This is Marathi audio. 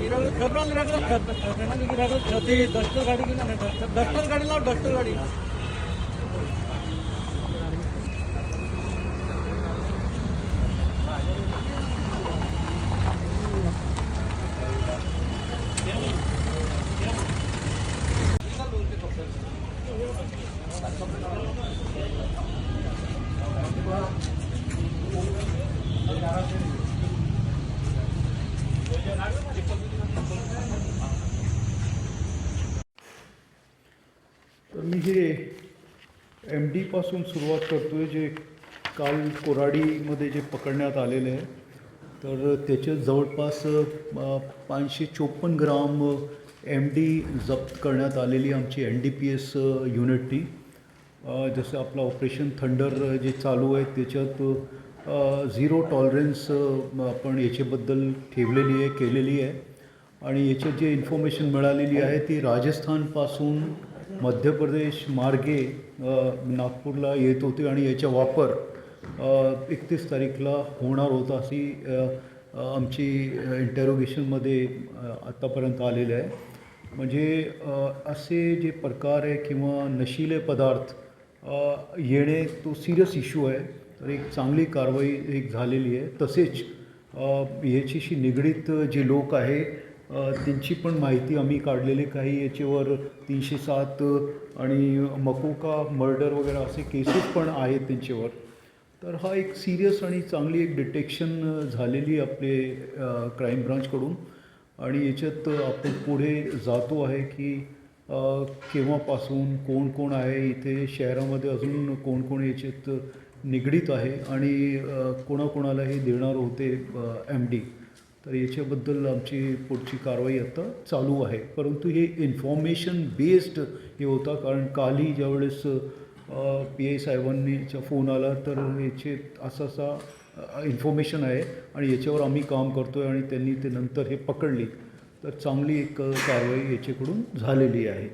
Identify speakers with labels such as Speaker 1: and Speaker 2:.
Speaker 1: पेट्रोल रेगुलर ती डस्टर गाडी की ना डस्टर गाडी लाव डस्टर गाडी
Speaker 2: तर मी हे एम डीपासून सुरुवात करतो आहे जे काल कोराडीमध्ये जे पकडण्यात आलेले आहे. तर त्याच्यात जवळपास पाचशे चोपन्न ग्राम एम डी जप्त करण्यात आलेली आमची एन डी पी एस युनिटनी अ, जसं आपलं ऑपरेशन थंडर जे चालू आहे त्याच्यात झिरो टॉलरन्स आपण याच्याबद्दल ठेवलेली आहे केलेली आहे. आणि याच्यात जे इन्फॉर्मेशन मिळालेली आहे ती राजस्थानपासून मध्य प्रदेश मार्गे नागपूरला येत होते आणि याचा वापर एकतीस तारीखला होणार होता अशी आमची इंटरोगेशनमध्ये आत्तापर्यंत आलेलं आहे. म्हणजे असे जे प्रकार आहे किंवा नशिले पदार्थ येणे तो सिरियस इश्यू आहे. तर एक चांगली कारवाई एक झालेली आहे. तसेच याच्याशी निगडीत जे लोक आहे त्यांची पण माहिती आम्ही काढलेले काही याच्यावर तीनशे सात आणि मकोका मर्डर वगैरे असे केसेस पण आहेत त्यांच्यावर. तर हा एक सिरियस आणि चांगली एक डिटेक्शन झालेली आपले क्राईम ब्रांचकडून. आणि याच्यात आपण पुढे जातो आहे की केव्हापासून कोण कोण आहे? इथे शहरामध्ये अजून कोण कोण याच्यात निगडीत आहे? आणि कोणाकोणाला हे देणार होते एम डी तर याच्याबद्दल आमची पुढची कारवाई आता चालू आहे. परंतु हे इन्फॉर्मेशन बेस्ड हे होता कारण कालही ज्यावेळेस पी आय साहेबांनीचा फोन आला तर याचे असा असा इन्फॉर्मेशन आहे. आणि याच्यावर आम्ही काम करतो आहे आणि त्यांनी ते नंतर हे पकडली. तर चांगली एक कारवाई याच्याकडून झालेली आहे.